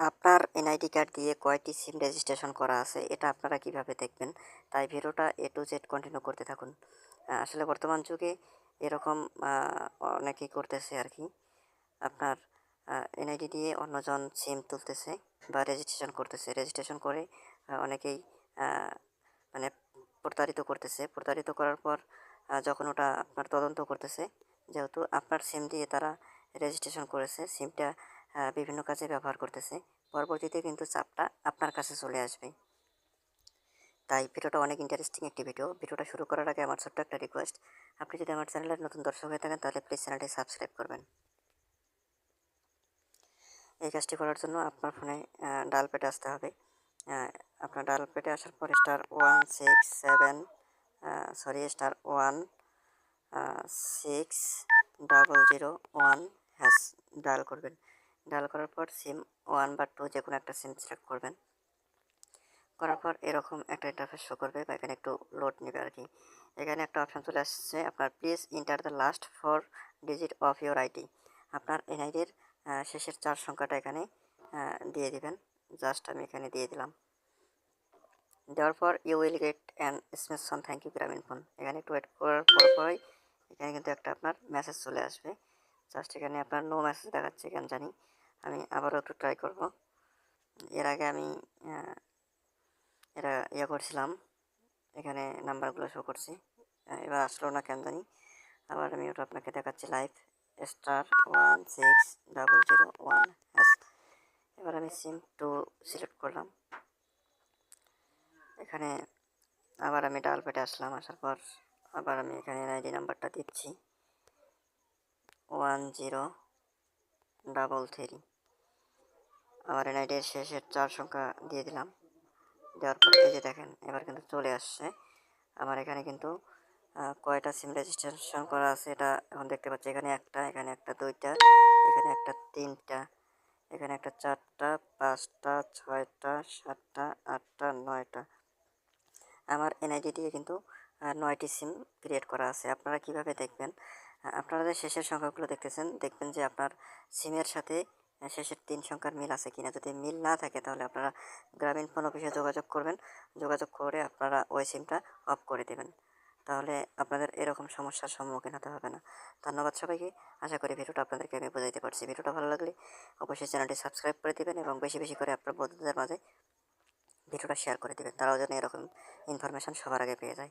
আপনার NID card দিয়ে কয়টি সিম রেজিস্ট্রেশন করা আছে, এটা আপনারা কীভাবে দেখবেন? তাই ভিডিওটা এ টু জেড কন্টিনিউ করতে থাকুন। আসলে বর্তমান যুগে এরকম অনেকেই করতেছে আর কি আপনার এনআইডি দিয়ে অন্যজন সিম তুলতেছে বা রেজিস্ট্রেশন করতেছে। রেজিস্ট্রেশন করে অনেকেই মানে প্রতারিত করতেছে। প্রতারিত করার পর যখন ওটা আপনার তদন্ত করতেছে, যেহেতু আপনার সিম দিয়ে তারা রেজিস্ট্রেশন করেছে, সিমটা বিভিন্ন কাজে ব্যবহার করতেছে। পরবর্তীতে কিন্তু চাপটা আপনার কাছে চলে আসবে। তাই ভিডিওটা অনেক ইন্টারেস্টিং একটি ভিডিও ভিডিওটা শুরু করার আগে আমার ছোট্ট একটা রিকোয়েস্ট আপনি যদি আমার চ্যানেলের নতুন দর্শক হয়ে থাকেন, তাহলে প্লিজ চ্যানেলটি সাবস্ক্রাইব করবেন। এই কাজটি করার জন্য আপনার ফোনে ডাল পেটে আসতে হবে। আপনার ডাল পেটে আসার পর star one six seven sorry star one six double zero one hash dial করবেন। ডায়াল করার পর সিম ওয়ান বা টু যে কোনো একটা সিম সিলেক্ট করবেন। করার পর এরকম একটা ইন্টারফেস শো করবে বা এখানে একটু লোড নেবে আর কি। এখানে একটা অপশান চলে আসছে আপনার please enter the last four digit of your ID আপনার এনআইডির শেষের চার সংখ্যাটা এখানে দিয়ে দিবেন। জাস্ট আমি এখানে দিয়ে দিলাম। দেওয়ার পর you will get an SMS on thank you Grameenphone এখানে একটু ওয়েট করার পর পরই এখানে কিন্তু একটা আপনার মেসেজ চলে আসবে। জাস্ট এখানে আপনার নো মেসেজ দেখাচ্ছে কেন জানি। আমি আবারও একটু ট্রাই করব। এর আগে আমি এটা ইয়ে করছিলাম। এখানে নাম্বারগুলো শো করছি। এবার আসলো না কেন জানি। আবার আমি ওটা আপনাকে দেখাচ্ছি live star one six double zero one এবার আমি সিম টু সিলেক্ট করলাম। এখানে আবার আমি ডাল পেটে আসলাম। আসার পর আবার আমি এখানে আইডি নাম্বারটা দিচ্ছি। One zero double three. আবার এনআইডির শেষের চার সংখ্যা দিয়ে দিলাম। দেওয়ার পর এই যে দেখেন, এবার কিন্তু চলে আসছে। আমার এখানে কিন্তু কয়টা সিম রেজিস্ট্রেশন করা আছে এটা এখন দেখতে পাচ্ছি। এখানে একটা এখানে একটা দুইটা, এখানে একটা তিনটা, এখানে একটা চারটা, পাঁচটা, ছয়টা, সাতটা, আটটা, নয়টা। আমার এনআইডি দিয়ে কিন্তু নয়টি সিম ক্রিয়েট করা আছে, আপনারা কীভাবে দেখবেন? আপনারা যে শেষের সংখ্যাগুলো দেখতেছেন, দেখবেন যে আপনার সিমের সাথে শেষের তিন সংখ্যার মিল আছে কিনা। যদি মিল না থাকে, তাহলে আপনারা গ্রামীণ ফোন অফিসে যোগাযোগ করবেন। যোগাযোগ করে আপনারা ওই সিমটা অফ করে দেবেন। তাহলে আপনাদের এরকম সমস্যার সম্মুখীন হতে হবে না। ধন্যবাদ সবাইকে। আশা করি ভিডিওটা আপনাদেরকে আমি বোঝাইতে পারছি। ভিডিওটা ভালো লাগলে অবশ্যই চ্যানেলটি সাবস্ক্রাইব করে দেবেন এবং বেশি বেশি করে আপনার বন্ধুদের মাঝে ভিডিওটা শেয়ার করে দেবেন। তারাও যেন এরকম ইনফরমেশন সবার আগে পেয়ে যায়।